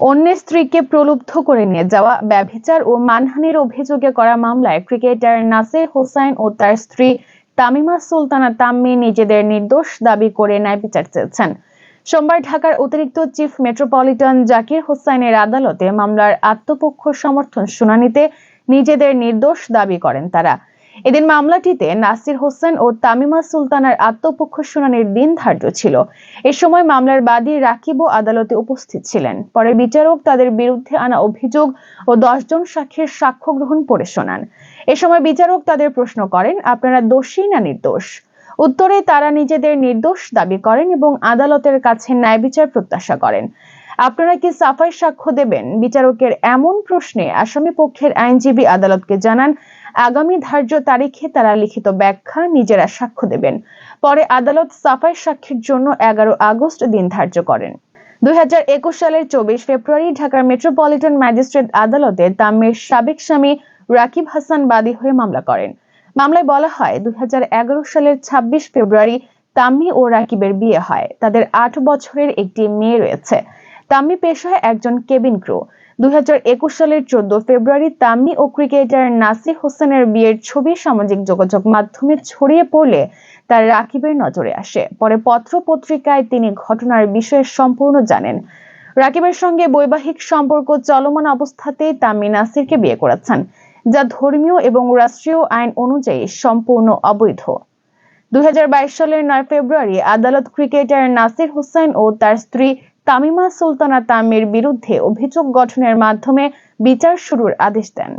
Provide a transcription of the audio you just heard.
অন্যের স্ত্রীকে প্রলুব্ধ করে নিয়ে যাওয়া, ব্যভিচার ও মানহানির অভিযোগে করা মামলায় ক্রিকেটার নাসির হোসাইন ও তার স্ত্রী তামিমা সুলতানা তাম্মি নিজেদের নির্দোষ দাবি করে ন্যায় বিচার চেয়েছেন। সোমবার ঢাকার অতিরিক্ত চিফ মেট্রোপলিটন জাকির হোসাইনের আদালতে মামলার আত্মপক্ষ সমর্থন শুনানিতে নিজেদের নির্দোষ দাবি করেন তারা। এদিন মামলাটিতে নাসির হোসেন ও তামিমা সুলতানার আত্মপক্ষ শুনানির দিন ধার্য ছিল। এ সময় মামলার বাদী রাকিবও আদালতে উপস্থিত ছিলেন। পরে বিচারক তাদের বিরুদ্ধে আনা অভিযোগ ও দশজন সাক্ষীর সাক্ষ্য গ্রহণ করে শোনান। এ সময় বিচারক তাদের প্রশ্ন করেন, আপনারা দোষী না নির্দোষ? উত্তরে, তারা নিজেদের নির্দোষ দাবি করেন এবং আদালতের কাছে ন্যায় বিচার প্রত্যাশা করেন। আপনারা কি সাফাই সাক্ষ্য দেবেন? বিচারকের এমন প্রশ্নে আসামি পক্ষের আইনজীবী আদালতকে জানান, আগামী ধার্য তারিখে তারা লিখিত ব্যাখ্যা নিজেরা সাক্ষ্য দেবেন। পরে আদালত সাফাই সাক্ষীর জন্য এগারো আগস্ট দিন ধার্য করেন। দুই সালের চব্বিশ ফেব্রুয়ারি ঢাকার মেট্রোপলিটন ম্যাজিস্ট্রেট আদালতে তাম্মের সাবেক স্বামী রাকিব হাসান বাদী হয়ে মামলা করেন। মামলায় বলা হয়, দুই হাজার এগারো সালের ২৬ ফেব্রুয়ারি তাম্মি ও রাকিবের বিয়ে হয়। তাদের আট বছরের একটি মেয়ে রয়েছে। তাম্মি পেশায় একজন কেবিন ক্রু। দুই সালের চোদ্দ ফেব্রুয়ারি তাম্মি ও ক্রিকেটার নাসির হোসেনের বিয়ের ছবি সামাজিক যোগাযোগ মাধ্যমে ছড়িয়ে পড়লে তার রাকিবের নজরে আসে। পরে পত্র পত্রিকায় তিনি ঘটনার বিষয়ে সম্পূর্ণ জানেন। রাকিবের সঙ্গে বৈবাহিক সম্পর্ক চলমান অবস্থাতেই তাম্মি নাসিরকে বিয়ে করেছেন, যা ধর্মীয় এবং রাষ্ট্রীয় আইন অনুযায়ী সম্পূর্ণ অবৈধ। দুই হাজার বাইশ সালের নয় ফেব্রুয়ারি আদালত ক্রিকেটার নাসির হোসেন ও তার স্ত্রী তামিমা সুলতানা তামির বিরুদ্ধে অভিযোগ গঠনের মাধ্যমে বিচার শুরুর আদেশ দেন।